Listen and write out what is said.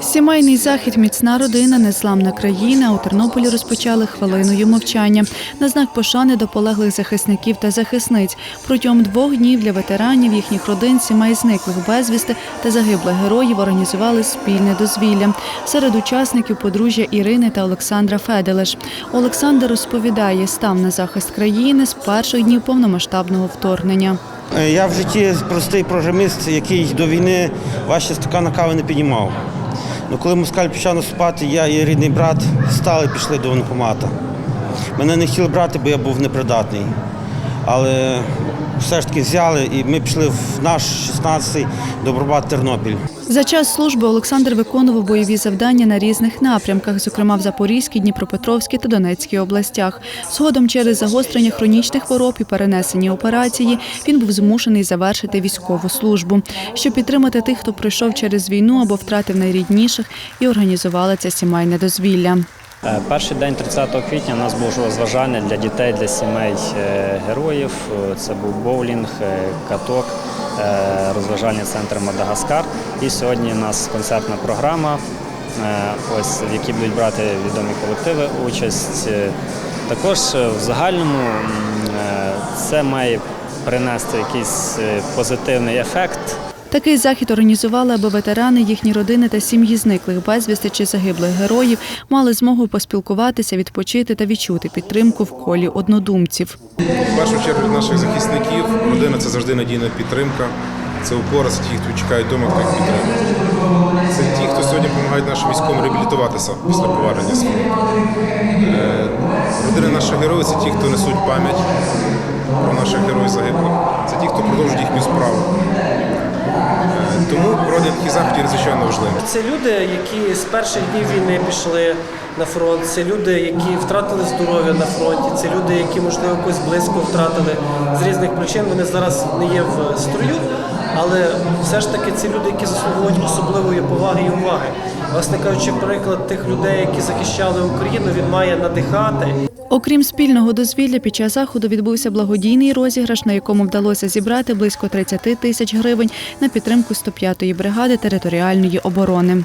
Сімейний захід Міцна родина, незламна країна у Тернополі розпочали хвилиною мовчання на знак пошани до полеглих захисників та захисниць. Протягом двох днів для ветеранів, їхніх родин, сімей зниклих безвісти та загиблих героїв організували спільне дозвілля. Серед учасників подружжя Ірини та Олександра Феделеш. Олександр розповідає, став на захист країни з перших днів повномасштабного вторгнення. Е, Я в житті простий програміст, який до війни ваші стакана кави не піднімав. Ну, коли москаль почав наступати, я і рідний брат стали і пішли до воєнкомата. Мене не хотіли брати, бо я був непридатний. Але все ж таки взяли і ми пішли в наш 16-й Добробат Тернопіль. За час служби Олександр виконував бойові завдання на різних напрямках, зокрема в Запорізькій, Дніпропетровській та Донецькій областях. Згодом через загострення хронічних хвороб і перенесені операції він був змушений завершити військову службу. Щоб підтримати тих, хто пройшов через війну або втратив найрідніших, і організувала це сімейне дозвілля. Е, Перший день 30 квітня у нас було розважання для дітей, для сімей е, героїв. Це був боулінг, е, каток, розважальний центр Мадагаскар. І сьогодні у нас концертна програма, ось в якій будуть брати відомі колективи участь. Також в загальному це має принести якийсь позитивний ефект. Такий захід організували, аби ветерани, їхні родини та сім'ї зниклих безвісти чи загиблих героїв мали змогу поспілкуватися, відпочити та відчути підтримку в колі однодумців. В першу чергу від наших захисників родина це завжди надійна підтримка. Це опора, це ті, хто чекають вдома, хто їх підтримує. Це ті, хто сьогодні допомагають нашим військовим реабілітуватися після повернення фронту. Е, Родини наших героїв це ті, хто несуть пам'ять про наших героїв загиблих. Це ті, хто продовжують їхню справу. Тому проведення таких заходів надзвичайно важливо. Це люди, які з перших днів війни пішли на фронт. Це люди, які втратили здоров'я на фронті. Це люди, які можливо когось близько втратили з різних причин. Вони зараз не є в строю, але все ж таки це люди, які заслуговують особливої поваги і уваги. Власне кажучи, приклад тих людей, які захищали Україну, він має надихати Окрім спільного дозвілля, під час заходу відбувся благодійний розіграш, на якому вдалося зібрати близько 30 тисяч гривень на підтримку 105-ї бригади територіальної оборони.